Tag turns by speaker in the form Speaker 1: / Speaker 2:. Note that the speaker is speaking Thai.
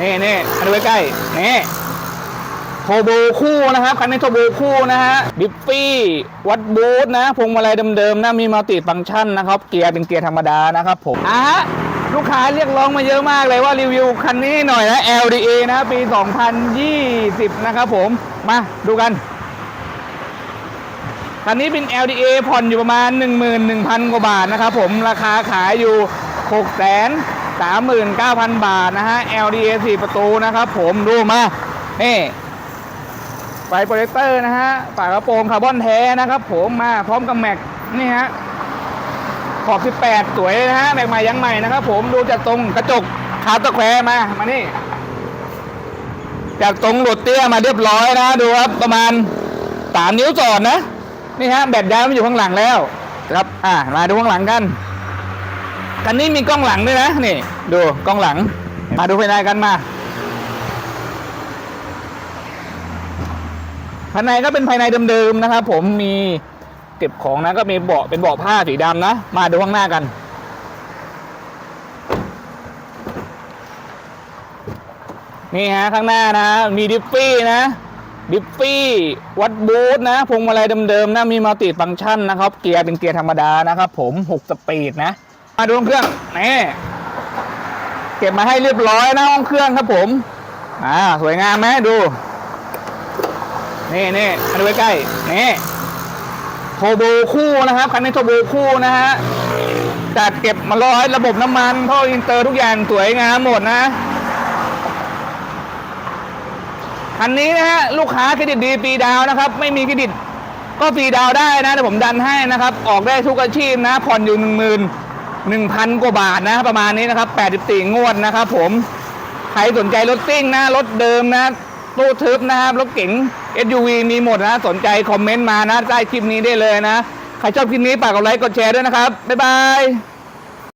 Speaker 1: นี่นี่มาดูใกล้ๆนี่โทโบคู่นะครับคันนี้โทโบคู่นะฮะดิฟฟี่วัดบูธนะพวงมาลัยเดิมๆนะมีมัลติฟังก์ชันนะครับ เกียร์เป็นเกียร์ธรรมดานะครับผมอะลูกค้าเรียกร้องมาเยอะมากเลยว่ารีวิวคันนี้หน่อยนะ LDA นะปี 2020 นะครับผม มาดูกัน คันนี้เป็น LDA ผ่อนอยู่ประมาณ 11,000 กว่าบาทนะครับผมราคาขายอยู่6 3 9 0 0 0 บาทนะฮะ LDA 4 ประตูนะครับผมดูมา นี่ไฟโปรเจคเตอร์นะฮะฝากระโปรงคาร์บอนแท้นะครับผมมาพร้อมกับแม็กนี่ฮะขอบ 18 สวยนะฮะแม็กใหม่ยังใหม่นะครับผมดูจากตรงกระจกคาร์ตะแควร์มามานี่ จากตรงหลุดเตี้ยมาเรียบร้อยนะดูครับประมาณ 3 นิ้วจอดนะ นี่ฮะแบตย้ายมาอยู่ข้างหลังแล้วครับ อ่ามาดูข้างหลังกัน คันนี้มีกล้องหลังด้วยนะนี่ ดูกล้องหลังมาดูภายในกันมาภายในก็เป็นภายในเดิมๆนะครับผมมีเก็บของนะก็มีเบาะเป็นเบาะผ้าสีดำนะ มาดูข้างหน้ากัน นี่ฮะข้างหน้านะ มีดิฟฟี่นะดิฟฟี่วัดบูธนะพวงมาลัยเดิมๆนะมีมัลติฟังก์ชันนะครับ เกียร์เป็นเกียร์ธรรมดานะครับผม 6 สปีดนะ มาดูห้องเครื่องนี่เก็บมาให้เรียบร้อยนะห้องเครื่องครับผมอ่าสวยงามไหมดู นี่นี่มาดูใกล้ๆนี่โทโบคู่นะครับคันนี้โทโบคู่นะฮะจัดเก็บมาร้อยระบบน้ำมันท่ออินเตอร์ทุกอย่างสวยงามหมดนะคันนี้นะฮะลูกค้าเครดิตดีฟรีดาวนะครับ ไม่มีเครดิตก็ฟรีดาวได้นะเดี๋ยวผมดันให้นะครับ ออกได้ทุกอาชีพนะผ่อนอยู่หนึ่งหมื่น หนึ่งพันกว่าบาทนะประมาณนี้นะครับแปดสิบสี่งวดนะครับผม ใครสนใจรถซิ่งนะ รถเดิมนะ ตู้ทึบนะครับ รถเก๋ง SUV มีหมดนะ สนใจคอมเมนต์มานะ ใต้คลิปนี้ได้เลยนะ ใครชอบคลิปนี้ฝากกดไลค์ กดแชร์ด้วยนะครับ บ๊ายบาย